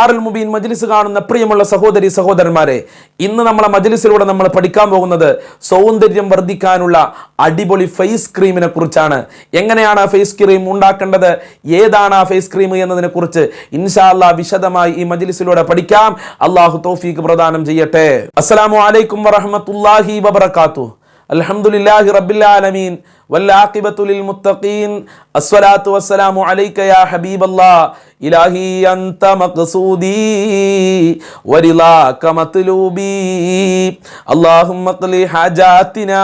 ആറുൽ മുബീൻ മജ്ലിസ് കാണുന്ന പ്രിയമുള്ള സഹോദരി സഹോദരന്മാരെ ഇന്ന് നമ്മളെ മജ്ലിസിലൂടെ നമ്മൾ പഠിക്കാൻ പോകുന്നത് സൗന്ദര്യം വർദ്ധിക്കാനുള്ള അടിപൊളി ഫേസ് ക്രീമിനെ കുറിച്ചാണ്. എങ്ങനെയാണ് ആ ഫേസ് ക്രീം ഉണ്ടാക്കേണ്ടത്? ഏതാണ് ആ ഫേസ് ക്രീം എന്നതിനെ കുറിച്ച് ഇൻഷാല്ല വിശദമായി ഈ മജ്ലിസിലൂടെ പഠിക്കാം. അള്ളാഹു തോഫീക്ക് പ്രദാനം ചെയ്യട്ടെ. അസ്സലാമു അലൈക്കും വറഹ്മത്തുള്ളാഹി വബറകാതുഹു. അൽഹംദുലില്ലാഹി റബ്ബിൽ ആലമീൻ والعاقبة للمتقين الصلاة والسلام عليك يا حبيب الله إلهي أنت مقصودي ورضاك مطلوبي اللهم اقل حاجاتنا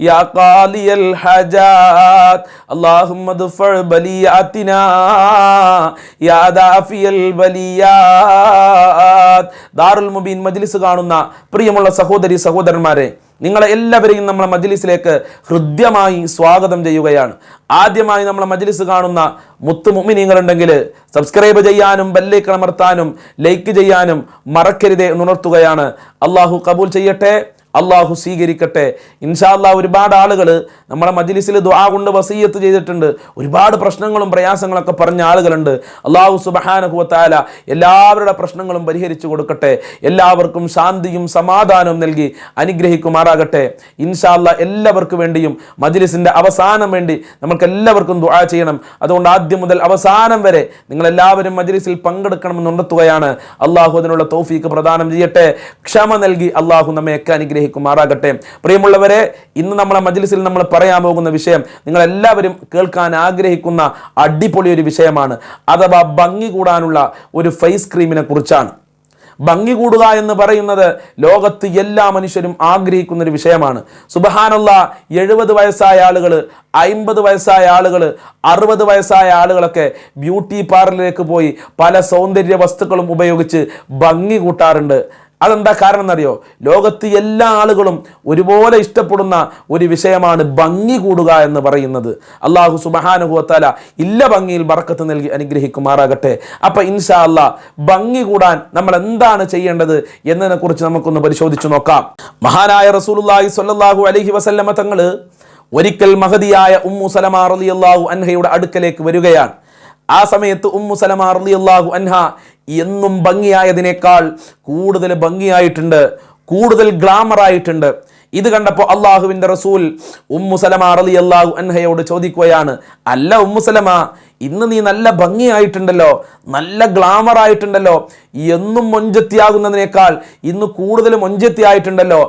يا قاضي الحاجات اللهم ادفع بلياتنا يا دافي البليات ദാറുൽ മുബീൻ മജ്ലിസ് കാണുന്ന പ്രിയമുള്ള സഹോദരി സഹോദരന്മാരെ നിങ്ങളെ എല്ലാവരെയും നമ്മളെ മജ്ലിസിലേക്ക് ഹൃദ്യമായി സ്വാഗതം ചെയ്യുകയാണ്. ആദ്യമായി നമ്മളെ മജ്ലിസ് കാണുന്ന മുത്തു മുമിനീങ്ങളുണ്ടെങ്കിൽ സബ്സ്ക്രൈബ് ചെയ്യാനും ബെല്ലേക്ക് അമർത്താനും ലൈക്ക് ചെയ്യാനും മറക്കരുതേ എന്നുണർത്തുകയാണ് അള്ളാഹു കബൂൽ ചെയ്യട്ടെ. അള്ളാഹു സ്വീകരിക്കട്ടെ. ഇൻഷാല്ല ഒരുപാട് ആളുകൾ നമ്മുടെ മജ്ലിസിൽ ദുആ കൊണ്ട് വസീയത്ത് ചെയ്തിട്ടുണ്ട്. ഒരുപാട് പ്രശ്നങ്ങളും പ്രയാസങ്ങളൊക്കെ പറഞ്ഞ ആളുകളുണ്ട്. അള്ളാഹു സുബഹാനുഭവത്താല എല്ലാവരുടെ പ്രശ്നങ്ങളും പരിഹരിച്ചു കൊടുക്കട്ടെ. എല്ലാവർക്കും ശാന്തിയും സമാധാനവും നൽകി അനുഗ്രഹിക്കുമാറാകട്ടെ. ഇൻഷാല്ല എല്ലാവർക്കും വേണ്ടിയും മജ്ലിസിന്റെ അവസാനം വേണ്ടി നമുക്ക് എല്ലാവർക്കും ദുആ ചെയ്യണം. അതുകൊണ്ട് ആദ്യം മുതൽ അവസാനം വരെ നിങ്ങളെല്ലാവരും മജ്ലിസിൽ പങ്കെടുക്കണമെന്ന് ഉണർത്തുകയാണ് അള്ളാഹു അതിനുള്ള തൗഫീക്ക് പ്രദാനം ചെയ്യട്ടെ. ക്ഷമ നൽകി അള്ളാഹു നമ്മയൊക്കെ അനുഗ്രഹിക്കുമാറാകട്ടെ പ്രിയമുള്ളവരെ ഇന്ന് നമ്മളെ മജ്ലിസിൽ നമ്മൾ പറയാൻ പോകുന്ന വിഷയം നിങ്ങളെല്ലാവരും കേൾക്കാൻ ആഗ്രഹിക്കുന്ന അടിപൊളി ഒരു വിഷയമാണ്. അഥവാ ഭംഗി കൂടാനുള്ള ഒരു ഫേസ് ക്രീമിനെ കുറിച്ചാണ്. ഭംഗി കൂടുക എന്ന് പറയുന്നത് ലോകത്ത് എല്ലാ മനുഷ്യരും ആഗ്രഹിക്കുന്ന ഒരു വിഷയമാണ്. സുബഹാനുള്ള എഴുപത് വയസ്സായ ആളുകൾ അമ്പത് വയസ്സായ ആളുകൾ അറുപത് വയസ്സായ ആളുകളൊക്കെ ബ്യൂട്ടി പാർലറിലേക്ക് പോയി പല സൗന്ദര്യ വസ്തുക്കളും ഉപയോഗിച്ച് ഭംഗി കൂട്ടാറുണ്ട്. അതെന്താ കാരണം എന്നറിയോ? ലോകത്ത് എല്ലാ ആളുകളും ഒരുപോലെ ഇഷ്ടപ്പെടുന്ന ഒരു വിഷയമാണ് ഭംഗി കൂടുക എന്ന് പറയുന്നത്. അള്ളാഹു സുബഹാനുഭവത്താല ഇല്ല ഭംഗിയിൽ ബറക്കത്ത് നൽകി അനുഗ്രഹിക്കുമാറാകട്ടെ. അപ്പൊ ഇൻഷാ അല്ലാ ഭംഗി കൂടാൻ നമ്മൾ എന്താണ് ചെയ്യേണ്ടത് എന്നതിനെ കുറിച്ച് നമുക്കൊന്ന് പരിശോധിച്ചു നോക്കാം. മഹാനായ റസൂലുള്ളാഹി സ്വല്ലല്ലാഹു അലൈഹി വസല്ലമ തങ്ങൾ ഒരിക്കൽ മഹതിയായ ഉമ്മു സലമാ റളിയല്ലാഹു അൻഹയുടെ അടുക്കലേക്ക് വരികയാണ്. ആ സമയത്ത് ഉമ്മു സലമ റളിയല്ലാഹു അൻഹ എന്നും ഭംഗിയായതിനേക്കാൾ കൂടുതൽ ഭംഗിയായിട്ടുണ്ട് കൂടുതൽ ഗ്ലാമർ ആയിട്ടുണ്ട് ഇത് കണ്ടപ്പോൾ അള്ളാഹുവിന്റെ റസൂൽ ഉമ്മു സലമ റളി അള്ളാഹു അൻഹയോട് ചോദിക്കുകയാണ് അല്ല ഉമ്മു സലമ ഇന്ന് നീ നല്ല ഭംഗിയായിട്ടുണ്ടല്ലോ നല്ല ഗ്ലാമർ ആയിട്ടുണ്ടല്ലോ എന്നും മൊഞ്ചത്തിയാകുന്നതിനേക്കാൾ ഇന്ന് കൂടുതൽ മൊഞ്ചത്തിയായിട്ടുണ്ടല്ലോ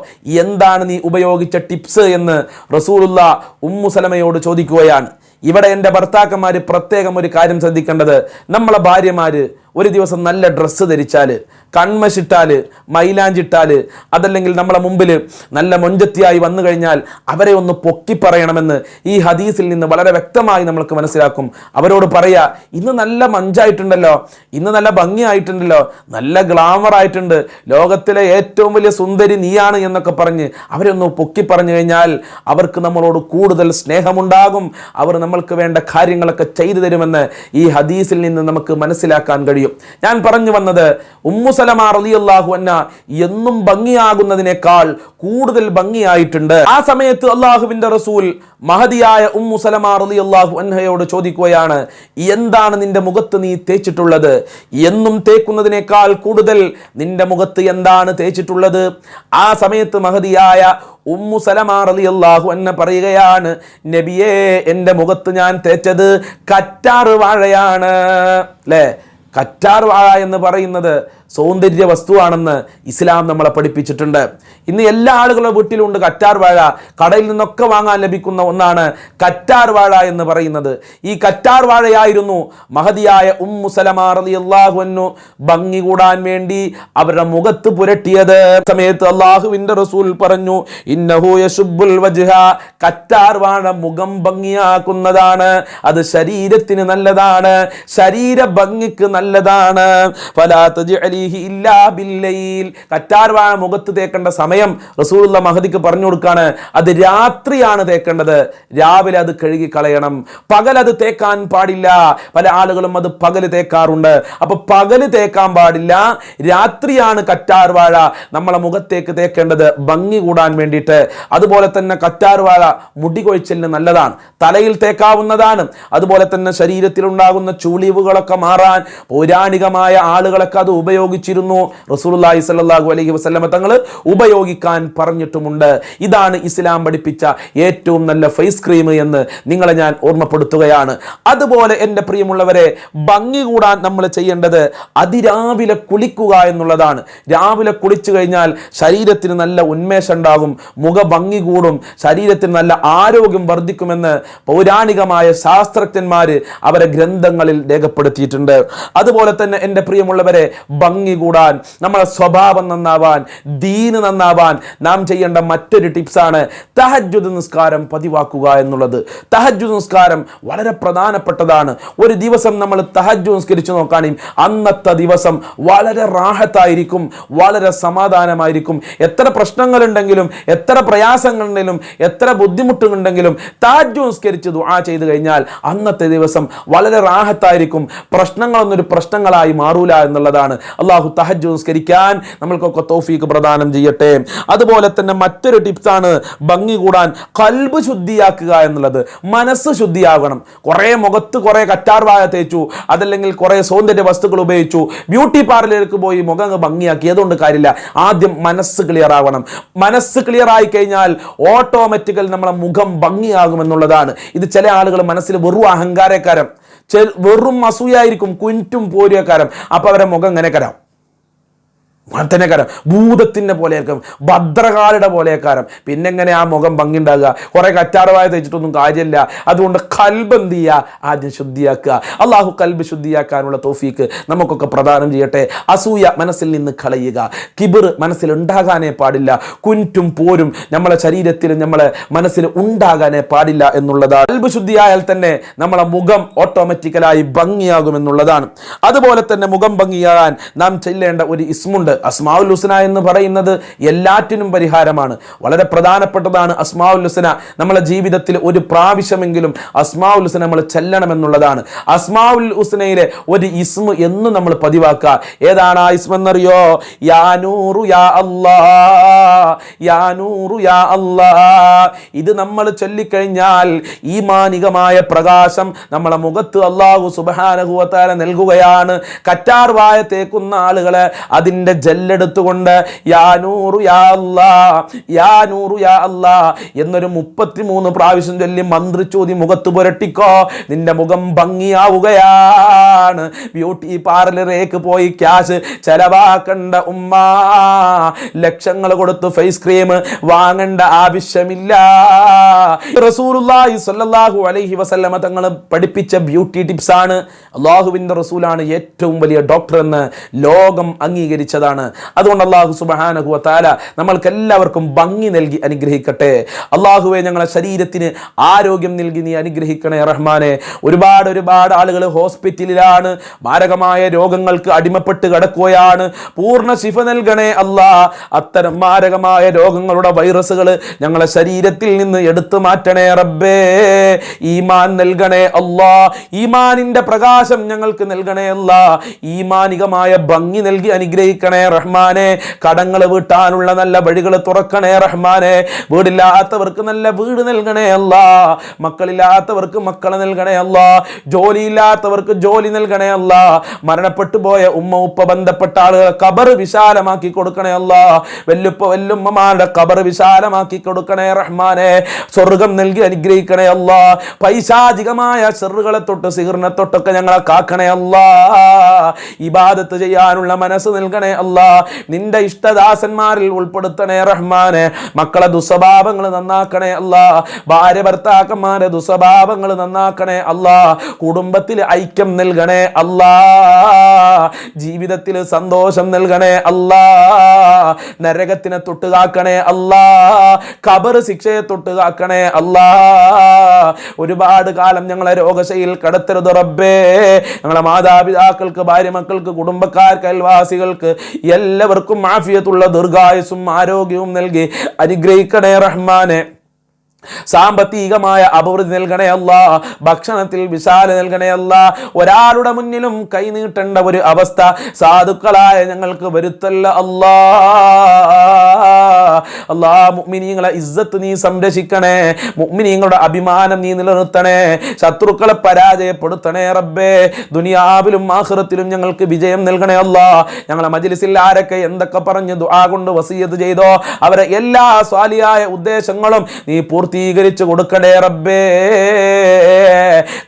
എന്താണ് നീ ഉപയോഗിച്ച ടിപ്സ്? എന്ന് റസൂലുള്ള ഉമ്മു സലമയോട് ചോദിക്കുകയാണ്. ഇവിടെ എന്റെ ഭർത്താക്കന്മാർ പ്രത്യേകം ഒരു കാര്യം ശ്രദ്ധിക്കേണ്ടത് നമ്മളെ ഭാര്യമാർ ഒരു ദിവസം നല്ല ഡ്രസ്സ് ധരിച്ചാൽ കൺമശിട്ടാൽ മൈലാഞ്ചിട്ടാൽ അതല്ലെങ്കിൽ നമ്മളെ മുമ്പിൽ നല്ല മൊഞ്ചത്തിയായി വന്നു കഴിഞ്ഞാൽ അവരെ ഒന്ന് പൊക്കി പറയണമെന്ന് ഈ ഹദീസിൽ നിന്ന് വളരെ വ്യക്തമായി നമ്മൾക്ക് മനസ്സിലാക്കും. അവരോട് പറയാ ഇന്ന് നല്ല മഞ്ചായിട്ടുണ്ടല്ലോ ഇന്ന് നല്ല ഭംഗിയായിട്ടുണ്ടല്ലോ നല്ല ഗ്ലാമർ ആയിട്ടുണ്ട് ലോകത്തിലെ ഏറ്റവും വലിയ സുന്ദരി നീയാണ് എന്നൊക്കെ പറഞ്ഞ് അവരെ ഒന്ന് പൊക്കി പറഞ്ഞു കഴിഞ്ഞാൽ അവർക്ക് നമ്മളോട് കൂടുതൽ സ്നേഹമുണ്ടാകും. അവർ നമ്മൾക്ക് വേണ്ട കാര്യങ്ങളൊക്കെ ചെയ്തു തരുമെന്ന് ഈ ഹദീസിൽ നിന്ന് നമുക്ക് മനസ്സിലാക്കാൻ കഴിയും. ഞാൻ പറഞ്ഞു വന്നത് ഉമ്മുസലമ റളിയല്ലാഹു അന്ന എന്നും ഭംഗിയാകുന്നതിനേക്കാൾ കൂടുതൽ ഭംഗിയായിട്ടുണ്ട്. ആ സമയത്ത് അള്ളാഹുവിന്റെ റസൂൽ മഹതിയായ ഉമ്മു സലമ റളിയല്ലാഹു അൻഹയോട് ചോദിക്കുകയാണ് എന്താണ് നിന്റെ മുഖത്ത് നീ തേച്ചിട്ടുള്ളത്? എന്നും തേക്കുന്നതിനേക്കാൾ കൂടുതൽ നിന്റെ മുഖത്ത് എന്താണ് തേച്ചിട്ടുള്ളത്? ആ സമയത്ത് മഹതിയായ ഉമ്മു സലമാർ അലി അള്ളാഹു അൻഹ പറയുകയാണ് നബിയേ എന്റെ മുഖത്ത് ഞാൻ തേച്ചത് കറ്റാറ് വാഴയാണ്. അല്ലേ കറ്റാർ വാഴ എന്ന് പറയുന്നത് സൗന്ദര്യ വസ്തുവാണെന്ന് ഇസ്ലാം നമ്മളെ പഠിപ്പിച്ചിട്ടുണ്ട്. ഇന്ന് എല്ലാ ആളുകളുടെ വീട്ടിലുണ്ട് കറ്റാർ വാഴ. കടയിൽ നിന്നൊക്കെ വാങ്ങാൻ ലഭിക്കുന്ന ഒന്നാണ് കറ്റാർ വാഴ എന്ന് പറയുന്നത്. ഈ കറ്റാർ വാഴയായിരുന്നു മഹതിയായ ഉമ്മു സലമ റളിയല്ലാഹു അൻഹു ഭംഗി കൂടാൻ വേണ്ടി അവരുടെ മുഖത്ത് പുരട്ടിയത്. സമയത്ത് അള്ളാഹുവിന്റെ റസൂൽ പറഞ്ഞു ഇന്നഹു വജ്ഹ. കറ്റാർ വാഴ മുഖം ഭംഗിയാക്കുന്നതാണ്. അത് ശരീരത്തിന് നല്ലതാണ്. ശരീര ഭംഗിക്ക് നല്ലതാണ്. ഫലാ തജ്അലി ഇല്ലാ ബില്ലയിൽ കറ്റാർ വാഴ മുഖത്ത് തേക്കേണ്ട സമയം റസൂലുള്ള മഹദിക്ക് പറഞ്ഞു കൊടുക്കാണ്. അത് രാത്രിയാണ് തേക്കേണ്ടത്. രാവിലെ അത് കഴുകി കളയണം. പകൽ അത് തേക്കാൻ പാടില്ല. പല ആളുകളും അത് പകൽ തേക്കാറുണ്ട്. അപ്പൊ പകൽ തേക്കാൻ പാടില്ല. രാത്രിയാണ് കറ്റാർവാഴ നമ്മളെ മുഖത്തേക്ക് തേക്കേണ്ടത്. ഭംഗി കൂടാൻ വേണ്ടിയിട്ട്. അതുപോലെ തന്നെ കറ്റാർവാഴ മുടി കൊഴിച്ചലിന് നല്ലതാണ്. തലയിൽ തേക്കാവുന്നതാണ്. അതുപോലെ തന്നെ ശരീരത്തിൽ ഉണ്ടാകുന്ന ചുളിവുകളൊക്കെ മാറാൻ പൗരാണികമായ ആളുകളൊക്കെ അത് ഉപയോഗിച്ചിരുന്നു. റസൂലുള്ളാഹി സല്ലാഹു അലഹി വസ്ലമ തങ്ങൾ ഉപയോഗിക്കാൻ പറഞ്ഞിട്ടുമുണ്ട്. ഇതാണ് ഇസ്ലാം പഠിപ്പിച്ച ഏറ്റവും നല്ല ഫേസ് ക്രീം എന്ന് നിങ്ങളെ ഞാൻ ഓർമ്മപ്പെടുത്തുകയാണ്. അതുപോലെ എന്റെ പ്രിയമുള്ളവരെ ഭംഗി കൂടാൻ നമ്മൾ ചെയ്യേണ്ടത് അതിരാവിലെ കുളിക്കുക എന്നുള്ളതാണ്. രാവിലെ കുളിച്ചു കഴിഞ്ഞാൽ ശരീരത്തിന് നല്ല ഉന്മേഷം ഉണ്ടാകും മുഖഭംഗി കൂടും ശരീരത്തിന് നല്ല ആരോഗ്യം വർദ്ധിക്കുമെന്ന് പൗരാണികമായ ശാസ്ത്രജ്ഞന്മാർ അവരെ ഗ്രന്ഥങ്ങളിൽ രേഖപ്പെടുത്തിയിട്ടുണ്ട്. അതുപോലെ തന്നെ എന്റെ പ്രിയമുള്ളവരെ ഭംഗി കൂടാൻ നമ്മളെ സ്വഭാവം നന്നാവാൻ ദീന് നന്നാവാൻ നാം ചെയ്യേണ്ട മറ്റൊരു ടിപ്സാണ് തഹജ്ജുദ് നിസ്കാരം പതിവാക്കുക എന്നുള്ളത്. തഹജ്ജുദ് നിസ്കാരം വളരെ പ്രധാനപ്പെട്ടതാണ്. ഒരു ദിവസം നമ്മൾ തഹജു നിസ്കരിച്ചു നോക്കുകയാണെങ്കിൽ അന്നത്തെ ദിവസം വളരെ റാഹത്തായിരിക്കും വളരെ സമാധാനമായിരിക്കും. എത്ര പ്രശ്നങ്ങളുണ്ടെങ്കിലും എത്ര പ്രയാസങ്ങളുണ്ടെങ്കിലും എത്ര ബുദ്ധിമുട്ടുകളുണ്ടെങ്കിലും തഹജു നിസ്കരിച്ച് ദുആ ചെയ്തു കഴിഞ്ഞാൽ അന്നത്തെ ദിവസം വളരെ റാഹത്തായിരിക്കും. പ്രശ്നങ്ങളൊന്നും ഒരു പ്രശ്നങ്ങളായി മാറൂല എന്നുള്ളതാണ്. അള്ളാഹു തഹജ് നിസ്കരിക്കാൻ നമ്മൾക്കൊക്കെ തോഫീക്ക് പ്രദാനം ചെയ്യട്ടെ. അതുപോലെ തന്നെ മറ്റൊരു ടിപ്സാണ് ഭംഗി കൂടാൻ കൽബ് ശുദ്ധിയാക്കുക എന്നുള്ളത്. മനസ്സ് ശുദ്ധിയാകണം. കുറേ മുഖത്ത് കുറേ കറ്റാർവായ തേച്ചു അതല്ലെങ്കിൽ കുറേ സൗന്ദര്യ വസ്തുക്കൾ ഉപയോഗിച്ചു ബ്യൂട്ടി പാർലറിലേക്ക് പോയി മുഖം ഭംഗിയാക്കി അതുകൊണ്ട് കാര്യമില്ല. ആദ്യം മനസ്സ് ക്ലിയർ ആവണം. മനസ്സ് ക്ലിയർ ആയി കഴിഞ്ഞാൽ ഓട്ടോമാറ്റിക്കൽ നമ്മളെ മുഖം ഭംഗിയാകുമെന്നുള്ളതാണ്. ഇത് ചില ആളുകൾ മനസ്സിൽ വെറു അഹങ്കാരക്കാരം. വെറും അസൂയായിരിക്കും കുന്റും പോരിയക്കാരം അപ്പൊ അവരെ മുഖം ഇങ്ങനെ കരാം. മത്തനക്കാരം ഭൂതത്തിന്റെ പോലെയായിരിക്കും. ഭദ്രകാലുടെ പോലെയേക്കാരം പിന്നെ എങ്ങനെ ആ മുഖം ഭംഗിണ്ടാകുക കുറേ കറ്റാറുവായ തയ്ച്ചിട്ടൊന്നും കാര്യമില്ല. അതുകൊണ്ട് കൽബ് എന്ത് ചെയ്യുക? ആദ്യം ശുദ്ധിയാക്കുക. അള്ളാഹു കൽബ് ശുദ്ധിയാക്കാനുള്ള തോഫീക്ക് നമുക്കൊക്കെ പ്രദാനം ചെയ്യട്ടെ. അസൂയ മനസ്സിൽ നിന്ന് കളയുക. കിബിർ മനസ്സിൽ ഉണ്ടാകാനേ പാടില്ല. കുന്റും പോരും നമ്മളെ ശരീരത്തിൽ നമ്മളെ മനസ്സിൽ ഉണ്ടാകാനേ പാടില്ല എന്നുള്ളതാണ്. കൽബ് ശുദ്ധിയായാൽ തന്നെ നമ്മളെ മുഖം ഓട്ടോമാറ്റിക്കലായി ഭംഗിയാകുമെന്നുള്ളതാണ് അതുപോലെ തന്നെ മുഖം ഭംഗിയാകാൻ നാം ചെല്ലേണ്ട ഒരു ഇസ്മുണ്ട്. അസ്മാവുൽ ഹുസന എന്ന് പറയുന്നത് എല്ലാറ്റിനും പരിഹാരമാണ്. വളരെ പ്രധാനപ്പെട്ടതാണ് അസ്മാവുൽ ഹുസന. നമ്മളെ ജീവിതത്തിൽ ഒരു പ്രാവശ്യമെങ്കിലും അസ്മാവുൽ ഹുസന നമ്മൾ ചെല്ലണമെന്നുള്ളതാണ്. അസ്മാവുൽ ഹുസനയിലെ ഒരു ഇസ്മ എന്ന് നമ്മൾ പതിവാക്കുക ഏതാണ് ആ ഇസ്മ എന്നറിയോ? യാ നൂറു യാ അല്ലാ യാ നൂറു യാ അല്ലാ ഇത് നമ്മൾ ചൊല്ലിക്കഴിഞ്ഞാൽ ഈ മാനികമായ പ്രകാശം നമ്മളെ മുഖത്ത് അള്ളാഹു സുബാനഹുവത്താല നൽകുകയാണ്. കറ്റാർ വായ തേക്കുന്ന ആളുകളെ അതിന്റെ ജെല്ലെടുത്തുകൊണ്ട് യാ നൂറു യാ അല്ലാ യാ നൂറു യാ എന്നൊരു പ്രാവശ്യം ചൊല്ലി മന്ത്രിച്ചൂതി മുഖത്ത് പുരട്ടിക്കോ നിന്റെ മുഖം ഭംഗിയാവുകയാണ്. ബ്യൂട്ടി പാർലറിലേക്ക് പോയി ക്യാഷ് ചെലവാക്കണ്ട ഉമ്മ. ലക്ഷങ്ങൾ കൊടുത്ത് ഫേസ് ക്രീം വാങ്ങേണ്ട ആവശ്യമില്ല. റസൂലുള്ളാഹി സ്വല്ലല്ലാഹു അലൈഹി വസല്ലമ തങ്ങൾ പഠിപ്പിച്ച ബ്യൂട്ടി ടിപ്സ് ആണ് അള്ളാഹുവിന്റെ റസൂലാണ് ഏറ്റവും വലിയ ഡോക്ടർ എന്ന് ലോകം അംഗീകരിച്ചതാണ്. അതുകൊണ്ട് അള്ളാഹു സുബഹാനഹുവ താല തആല നമ്മൾക്ക് എല്ലാവർക്കും ഭംഗി നൽകി അനുഗ്രഹിക്കട്ടെ. അള്ളാഹുവെ ഞങ്ങളെ ശരീരത്തിന് ആരോഗ്യം നൽകി നീ അനുഗ്രഹിക്കണേ റഹ്മാനെ. ഒരുപാട് ഒരുപാട് ആളുകൾ ഹോസ്പിറ്റലിലാണ്. മാരകമായ രോഗങ്ങൾക്ക് അടിമപ്പെട്ട് കിടക്കുകയാണ്. പൂർണ ശിഫ നൽകണേ അല്ലാ. അത്തരം മാരകമായ രോഗങ്ങളുടെ വൈറസുകൾ ഞങ്ങളെ ശരീരത്തിൽ നിന്ന് എടുത്തു മാറ്റണേ റബ്ബേ. ഈമാൻ നൽകണേ അല്ലാ. ഈമാനിന്റെ പ്രകാശം ഞങ്ങൾക്ക് നൽകണേ അല്ലാ. ഈമാനികമായ ഭംഗി നൽകി അനുഗ്രഹിക്കണേ റഹ്മാനെ. കടങ്ങൾ വീട്ടാനുള്ള നല്ല വഴികൾ തുറക്കണേ റഹ്മാനെ. വീടില്ലാത്തവർക്ക് നല്ല വീട് നൽകണേ അല്ല. മക്കളില്ലാത്തവർക്ക് മക്കളെ നൽകണേ അല്ല. ജോലിയില്ലാത്തവർക്ക് ജോലി നൽകണേ അല്ല. മരണപ്പെട്ടു പോയ ഉമ്മ ഉപ്പ ബന്ധപ്പെട്ട ആളുകളെ കബർ വിശാലമാക്കി കൊടുക്കണേ അല്ല. വല്ലുപ്പ വല്ലുമ്മമാരുടെ കബർ വിശാലമാക്കി കൊടുക്കണേ റഹ്മാനെ. സ്വർഗം നൽകി അനുഗ്രഹിക്കണേ അല്ല. പൈശാചികമായ ചെറുകളെ തൊട്ട് സിഹിറിനെ തൊട്ടൊക്കെ ഞങ്ങളെ കാക്കണേ അല്ല. ഇബാദത്ത് ചെയ്യാനുള്ള മനസ്സ് നൽകണേ അല്ലാ. നിന്റെ ഇഷ്ടദാസന്മാരിൽ ഉൾപ്പെടുത്തണേ റഹ്മാനെ. മക്കളെ ദുസ്വഭാവങ്ങൾ നന്നാക്കണേ അല്ലാ ഭാര്യ ഭർത്താക്കന്മാരെ ദുസ്വഭാവങ്ങൾ നന്നാക്കണേ അല്ലാ കുടുംബത്തിൽ ഐക്യം നൽകണേ അല്ലാ ജീവിതത്തിൽ സന്തോഷം നൽകണേ അല്ലാ നരകത്തിനെ തൊട്ടുകാക്കണേ അല്ലാ കബർ ശിക്ഷയെ തൊട്ടുകാക്കണേ അല്ലാ ഒരുപാട് കാലം ഞങ്ങളെ രോഗശയിൽ കടത്തരുത് റബ്ബേ. ഞങ്ങളെ മാതാപിതാക്കൾക്ക് ഭാര്യ മക്കൾക്ക് കുടുംബക്കാർക്ക് അയൽവാസികൾക്ക് എല്ലാവർക്കും മാഫിയത്തുള്ള ദീർഘായുസും ആരോഗ്യവും നൽകി. അനുഗ്രഹിക്കണേ റഹ്മാനെ. സാമ്പത്തികമായ അഭിവൃദ്ധി നൽകണേ ഭക്ഷണത്തിൽ വിശാല നൽകണേ ഒരാളുടെ മുന്നിലും കൈനീട്ടേണ്ട ഒരു അവസ്ഥ സാധുക്കളായ ഞങ്ങൾക്ക് വരുത്തല്ല അല്ലാ. അല്ലാ മുഅ്മിനീങ്ങളെ ഇസ്സത്ത് നീ സംരക്ഷിക്കണേ. മുഅ്മിനീങ്ങളുടെ അഭിമാനം നീ നിലനിർത്തണേ. ശത്രുക്കളെ പരാജയപ്പെടുത്തണേ റബ്ബേ. ദുനിയാവിലും ആഖിറത്തിലും ഞങ്ങൾക്ക് വിജയം നൽകണേ അല്ലാ ഞങ്ങളെ മജിലിസിൽ ആരൊക്കെ എന്തൊക്കെ പറഞ്ഞ് ദുആ കൊണ്ട് വസീയത്ത് ചെയ്തോ അവരെ എല്ലാ സ്വാലിയായ ഉദ്ദേശങ്ങളും നീ പൂർത്തീകരിച്ചു കൊടുക്കണേ റബ്ബേ.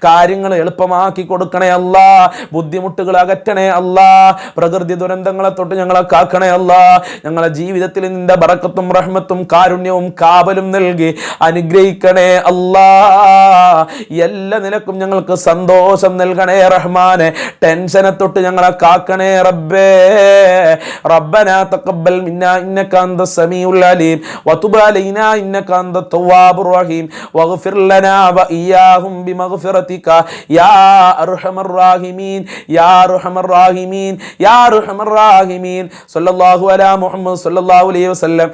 കാര്യങ്ങൾ എളുപ്പമാക്കി കൊടുക്കണേ അല്ല ബുദ്ധിമുട്ടുകൾ അകറ്റണേ അല്ല പ്രകൃതി ദുരന്തങ്ങളെ തൊട്ട് ഞങ്ങളെ കാക്കണേ അല്ല ഞങ്ങളെ ജീവിതത്തിൽ നിന്റെ ബറക്കത്തും സമ്പത്തും റഹ്മത്തും കാരുണ്യവും കാവലും നൽകി അനുഗ്രഹിക്കണേ അല്ലാ. എല്ലാ നിലക്കും ഞങ്ങൾക്ക് സന്തോഷം നൽകണേ റഹ്മാനെ. ടെൻഷനെ തൊട്ട് ഞങ്ങളെ കാക്കണേ റബ്ബേ. റബ്ബനാ തക്കബൽ മിന്ന ഇന്നക അന്ത സമീഉൽ അലീം. വതുബ് അലൈന ഇന്നക അന്ത തവ്വാബുർ റഹീം. വഗ്ഫിർ ലനാ വഇയാഹും ബിമഗ്ഫിറതിക. യാ അർഹമർ റഹീമീൻ യാ അർഹമർ റഹീമീൻ യാ അർഹമർ റഹീമീൻ. സ്വല്ലല്ലാഹു അലാ മുഹമ്മദ് സ്വല്ലല്ലാഹു അലൈഹി വസല്ലം.